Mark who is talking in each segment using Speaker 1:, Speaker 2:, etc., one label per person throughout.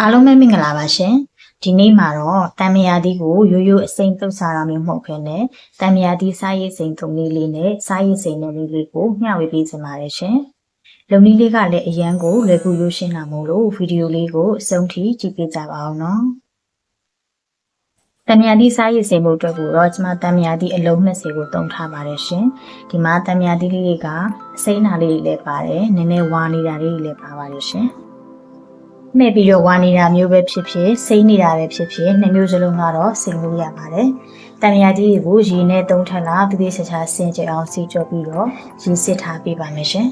Speaker 1: အားလုံးပဲမင်္ဂလာပါရှင်ဒီနေ့မှာတော့တံမယာသီးကိုရိုးရိုးအစိမ့်တုပ်စားတာမျိုးမဟုတ်ဘဲနဲ့တံမယာသီးစားရည်စိမ်သုံးလေးလေးနဲ့စားရည်စိမ်နဲ့လေးလေးကိုမျှဝေပေးချင်ပါတယ်ရှင်လုံနည်းလေးကလည်းအရန်ကိုလွယ်ကူရိုးရှင်းတာမို့လို့ဗီဒီယိုလေးကိုအဆုံးထိကြည့်ပေးကြပါအောင်နော်တံမြာတိစားရည်စိမ်မှုအတွက်ကိုတော့ကျွန်မတံမြာတိအလုံး20ကိုတုံးထားပါတယ်ရှင်ဒီမှာတံမြာတိလေးတွေကအစိမ်းနာလေးတွေလည်းပါတယ်နည်းနည်းဝါနေတာလေးတွေလည်းပါပါတယ်ရှင် မှဲ့ပြီးတော့ဝါနေတာမျိုးပဲဖြစ်ဖြစ်စိမ့်နေတာပဲဖြစ်ဖြစ်နှစ်မျိုးစလုံးကတော့စိမ့်လို့ရပါတယ်တံမြာတိတွေကိုရေနဲ့တုံးထက်လာပြည့်ပြည့်ချာချာဆင်ကြအောင်စီကြောပြီးတော့ရေစစ်ထားပေးပါမယ်ရှင်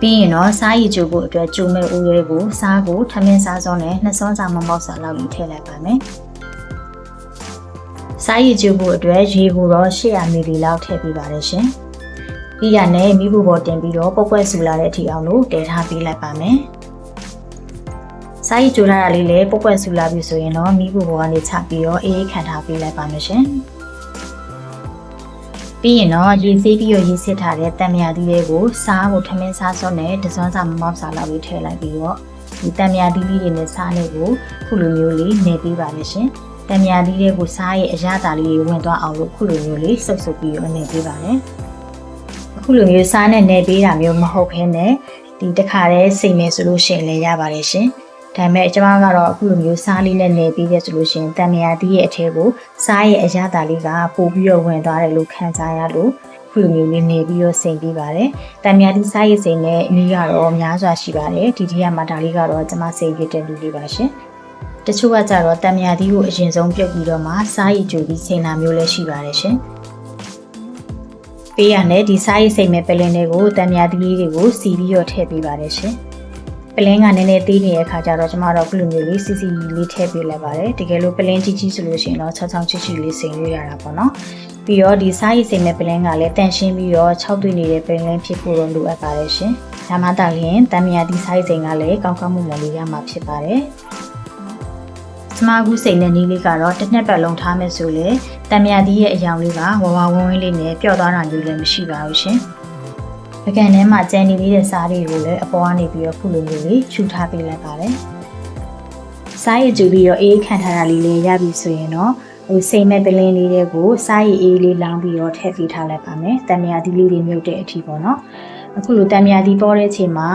Speaker 1: ပြီးရင်တော့စားရည်ကြိုဖို့အတွက်ကြိုမဲ့ဦးရဲကိုစားကိုထမင်းစားစောနဲ့နှစ်စောစာမမောက်စာလောက်ယူထည့်လိုက်ပါမယ်။စားရည်ကြိုဖို့အတွက်ရေကိုတော့800မီလီလောက်ထည့်ပေးပါတယ်ရှင်။ပြီးရနဲ့မိဖို့ပေါ်တင်ပြီးတော့ပုတ်ပွက်ဆူလာတဲ့အထိအောင်လို့တည်ထားပေးလိုက်ပါမယ်။ စားရည်ကြိုထားတာလေးလည်းပုတ်ပွက်ဆူလာပြီဆိုရင်တော့မိဖို့ပေါ်ကနေချပြီးတော့အေးအေးခံထားပေးလိုက်ပါမယ်ရှင်။ပြီးရင်တော့ရေဆေးပြီးတော့ရေစစ်ထားတဲ့တံမြာသီးလေးကိုစားကိုထမင်းစားစောနဲ့တစွမ်းစာမမောက်စာလောက်လေးထည့်လိုက်ပြီးတော့ဒီတံမြာသီးလေးတွေနဲ့စားလေးကိုခုလိုမျိုးလေးနေပေးပါမယ်ရှင်။တံမြာသီးလေးကိုစားရဲ့အရသာလေးတွေဝင်သွားအောင်လို့ခုလိုမျိုးလေးစုပ်စုပ်ပြီးတော့နေပေးပါမယ်။အခုလိုမျိုးစားနဲ့နေပေးတာမျိုးမဟုတ်ဘဲနဲ့ဒီတစ်ခါတည်းစိတ်မယ်ဆိုလို့ရှိရင်လည်းရပါတယ်ရှင်။ ဒါပေမဲ့ကျွန်မကတော့အခုလိုမျိုးစားလေးနဲ့နေပြီးရဆိုလို့ရှိရင်တံမြာသီးရဲ့အထဲကိုစားရဲ့အရသာလေးကပို့ပြီးတော့ဝင်သွားတယ်လို့ခံစားရလို့ခုလိုမျိုးလေးနေပြီးတော့စိန်ပြီးပါတယ်။တံမြာသီးစားရဲ့စိန်နဲ့အနည်းကတော့များစွာရှိပါတယ်။ဒီဒီကမှာဒါလေးကတော့ကျွန်မစိန်ပြတဲ့လူလေးပါရှင်။တချို့ကကြတော့တံမြာသီးကိုအရင်ဆုံးပြုတ်ပြီးတော့မှစားရည်ကြိုပြီးစိန်တာမျိုးလည်းရှိပါတယ်ရှင်။ပေးရတဲ့ဒီစားရည်စိန်မဲ့ပလင်းတွေကိုတံမြာသီးလေးတွေကိုစီပြီးတော့ထည့်ပေးပါတယ်ရှင်။ ပလင်းကနည်းနည်းသေးနေတဲ့အခါကျတော့ကျမတို့ခုလိုမျိုးလေးစီစီလေးထည့်ပေးလိုက်ပါတယ်တကယ်လို့ပလင်းကြီးကြီးဆိုလို့ရှိရင်တော့6 6ချစ်ချစ်လေးစိန်လို့ရတာပေါ့နော်ပြီးတော့ဒီစားရည်စိန်တဲ့ပလင်းကလည်းတန်ရှင်းပြီးတော့6တွေ့နေတဲ့ပလင်းဖြစ်ဖို့တော့လိုအပ်ပါတယ်ရှင်ဒါမှသာလျှင်တံမြာဒီစားရည်စိန်ကလည်းကောင်းကောင်းမွန်မွန်လေးရမှာဖြစ်ပါတယ်ကျမအခုစိန်တဲ့နီးလေးကတော့တစ်နှစ်ပတ်လုံးထားမယ်ဆိုလေတံမြာဒီရဲ့အယောင်လေးကဝဝဝဝင်းလေးနဲ့ပျော့သွားတာမျိုးလည်းမရှိပါဘူးရှင် ပကံထဲမှာကြံနေသေးတဲ့စားတွေကိုလည်းအပေါ်ကနေပြီးတော့ခုလိုမျိုးလေးခြူထားပေးလိုက်ပါတယ်။စားရည်ကျူပြီးတော့အေးခံထားတာလေးလေးရပြီဆိုရင်တော့ဟိုစိမ်မဲ့ပလင်းလေးတွေကိုစားရည်အေးလေးလောင်းပြီးတော့ထည့်ပေးထားလိုက်ပါမယ်။တံမြာသီးလေးတွေမြုပ်တဲ့အထိပေါ့နော်။အခုလိုတံမြာသီးပေါ်တဲ့အချိန်မှာ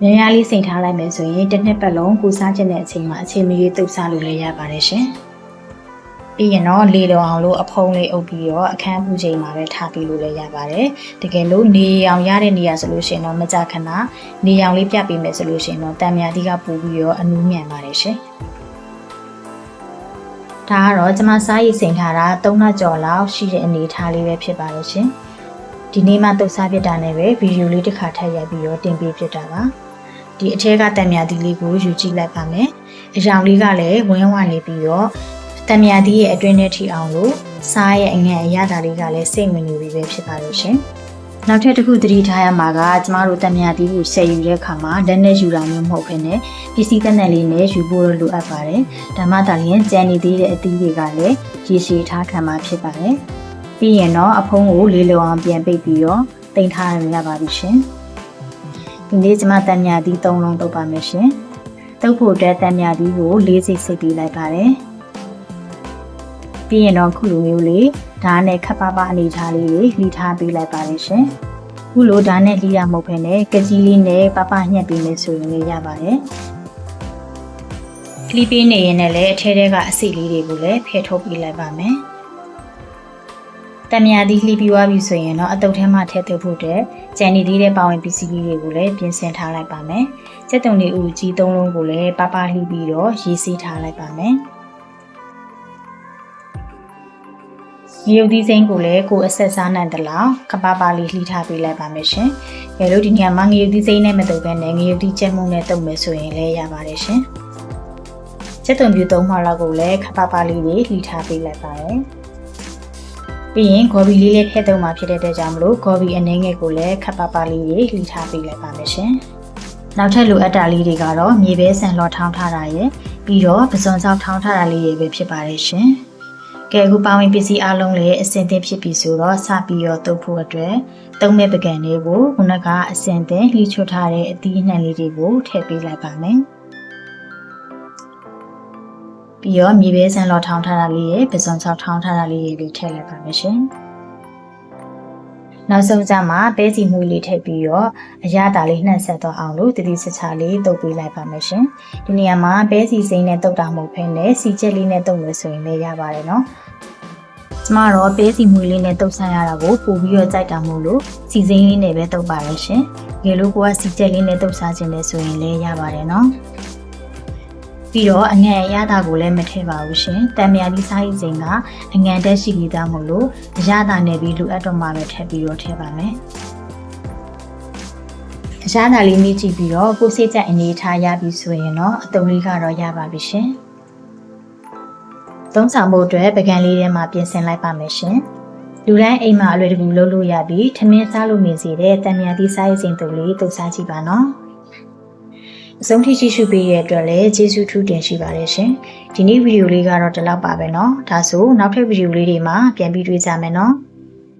Speaker 1: များများလေးစိမ်ထားလိုက်မယ်ဆိုရင်တစ်နှစ်ပတ်လုံးကိုစားခြင်းတဲ့အချိန်မှာအချိန်မီတုပ်စားလို့လည်းရပါတယ်ရှင်။ ပြီးရင်တော့လေလောအောင်လို့အဖုံးလေးအုပ်ပြီးတော့အခန်းပူချိန်မှာပဲထားပြီးလို့လည်းရပါတယ်တကယ်လို့နေအောင်ရတဲ့နေရာဆိုလို့ရှိရင်တော့မကြခဏနေအောင်လေးပြပေးမယ်ဆိုလို့ရှိရင်တော့တံမြာတိကပူပြီးတော့အနူးမြန်ပါတယ်ရှင်ဒါကတော့ကျွန်မစားရည်စိန်ထားတာ3လကျော်လောက်ရှိတဲ့အနေထားလေးပဲဖြစ်ပါတယ်ရှင်ဒီနေ့မှတုတ်စားပြတာနဲ့ပဲဗီဒီယိုလေးတစ်ခါထပ်ရိုက်ပြီးတော့တင်ပေးဖြစ်တာပါဒီအထက်ကတံမြာတိလေးကိုယူကြည့်လိုက်ပါမယ်အရောင်လေးကလည်းဝင်းဝနေပြီးတော့ တံမြာသီးရဲ့အတွင်းထဲထိအောင်လို့စားရဲ့အငန့်အရသာလေးကလည်းစိတ်ဝင်နေပြီပဲဖြစ်ပါလို့ရှင်။နောက်ထပ်တစ်ခုသတိထားရမှာကကျမတို့တံမြာသီးကိုဆယ်ယူတဲ့အခါမှာလက်နဲ့ယူတာမျိုးမဟုတ်ဘဲနဲ့ပစ္စည်းသက်သက်လေးနဲ့ယူဖို့လိုအပ်ပါတယ်။ဒါမှသာလျှင်ကြံနေသေးတဲ့အသီးတွေကလည်းရေရှည်ထားခံမှာဖြစ်ပါတယ်။ပြီးရင်တော့အဖုံးကိုလေးလုံအောင်ပြန်ပိတ်ပြီးတော့တင်ထားရပါပြီရှင်။ဒီနေ့ကျမတံမြာသီး၃လုံးတုပ်ပါမယ်ရှင်။တုပ်ဖို့အတွက်တံမြာသီးကိုလေးစိတ်စိတ်ပြီးလိုက်ပါတယ်။ ပြီးရင်တော့ခုလိုမျိုးလေးဓာတ်နဲ့ခပ်ပါပါအနေထားလေးတွေလှီထားပေးလိုက်ပါတယ်ရှင်ခုလိုဓာတ်နဲ့လှီရမဟုတ်ဘဲနဲ့ကကြီးလေးနဲ့ပပညှက်ပေးမယ်ဆိုရင်လည်းရပါတယ်ကလီပေးနေရင်လည်းအထဲထဲကအစိလေးတွေကိုလည်းဖယ်ထုတ်ပေးလိုက်ပါမယ်တမယာသီးလှီပြီးသွားပြီဆိုရင်တော့အတုပ်ထဲမှာထည့်သွင်းဖို့တဲ့ကြံနေသေးတဲ့ပါဝင်ပစ္စည်းတွေကိုလည်းပြင်ဆင်ထားလိုက်ပါမယ်။စက်တုံလေးဥကြီး၃လုံးကိုလည်းပပလှီပြီးတော့ရေးစီးထားလိုက်ပါမယ်။ ရုတ်သီးစိမ်းကိုလည်းကိုအဆက်စားနိုင်တယ်လို့ကပပါလေးလှီထားပေးလိုက်ပါမယ်ရှင်။ငယ်လို့ဒီနေရာမှာငရုတ်သီးစိမ်းနဲ့မတုပ်ဘဲနဲ့ငရုတ်သီးကြက်မှုနဲ့တုပ်မယ်ဆိုရင်လည်းရပါတယ်ရှင်။ချက်သွန်ပြူသုံးမှလောက်ကိုလည်းကပပါလေးလေးလှီထားပေးလိုက်ပါတယ်။ပြီးရင်ဂေါ်ဘီလေးလေးထည့်သုံးမှဖြစ်တဲ့အတွက်ကြောင့်မလို့ဂေါ်ဘီအနှဲငယ်ကိုလည်းခပ်ပါပါလေးလေးလှီထားပေးလိုက်ပါမယ်ရှင်။နောက်ထပ်လိုအပ်တာလေးတွေကတော့မြေပဲဆန်လော်ထောင်းထားတာရယ်ပြီးတော့ပစွန်ဆောက်ထောင်းထားတာလေးတွေပဲဖြစ်ပါတယ်ရှင်။ ကဲအခုပါဝင်ပစ္စည်းအလုံးလည်းအစင်သင်ဖြစ်ပြီဆိုတော့စပြီးတော့တုပ်ဖို့အတွက်သုံးမဲ့ပကံလေးကိုခုနကအစင်သင်လှီးချွတ်ထားတဲ့အသီးအနှံလေးတွေကိုထည့်ပေးလိုက်ပါမယ်ပြီးတော့မြေပဲဆန်လောထောင်းထားတာလေးရယ်ပစုံချောက်ထောင်းထားတာလေးရယ်ကိုထည့်လိုက်ပါမယ်ရှင်။ နောက်ဆုံးကြမှာပဲစီမှုလေးထည့်ပြီးတော့အရသာလေးနှံ့ဆက်တော့အောင်လို့တတိစချာလေးတုပ်ပေးလိုက်ပါမယ်ရှင်ဒီနေရာမှာပဲစီစိမ့်နဲ့တုပ်တာမဟုတ်ဖ ೇನೆ စီချက်လေးနဲ့တုပ်လို့ဆိုရင်လည်းရပါတယ်နော်ကျမတော့ပဲစီမှုလေးနဲ့တုပ်ဆန်းရတာကိုပို့ပြီးတော့ကြိုက်တာမို့လို့စီစိမ့်လေးနဲ့ပဲတုပ်ပါရရှင်။ရေလို့ကိုကစီချက်လေးနဲ့တုပ်စားခြင်းလဲဆိုရင်လည်းရပါတယ်နော်။ ပြီးတော့အငန်အရသာကိုလည်းမထည့်ပါဘူးရှင်။တံမြာဒီစားရည်စိန်ကအငန်တက်ရှိပြီးသားမို့လို့အရသာနဲ့ပြီးလိုအပ်တော့မှပဲထည့်ပြီးတော့ထည့်ပါမယ်။အရသာလေးမြည်ကြည့်ပြီးတော့ကိုစိတ်ချက်အနေထားရပြီဆိုရင်တော့အတုံးလေးကတော့ရပါပြီရှင်။သုံးဆောင်ဖို့အတွက်ပကံလေးထဲမှာပြင်ဆင်လိုက်ပါမယ်ရှင်။လူတိုင်းအိမ်မှာအလွယ်တကူလုပ်လို့ရပြီးထမင်းစားလို့နေစေတဲ့တံမြာသီးစားရည်စိန်တုပ်လေးတုပ်စားကြည့်ပါနော်။ အဆုံးထိကြည့်ရှုပေးရတဲ့အတွက်လည်းကျေးဇူးထူးတင်ရှိပါတယ်ရှင်။ဒီနေ့ဗီဒီယိုလေးကတော့ဒီလောက်ပါပဲเนาะ။ဒါဆိုနောက်ထပ်ဗီဒီယိုလေးတွေမှာပြန်ပြီးတွေ့ကြမယ်เนาะ။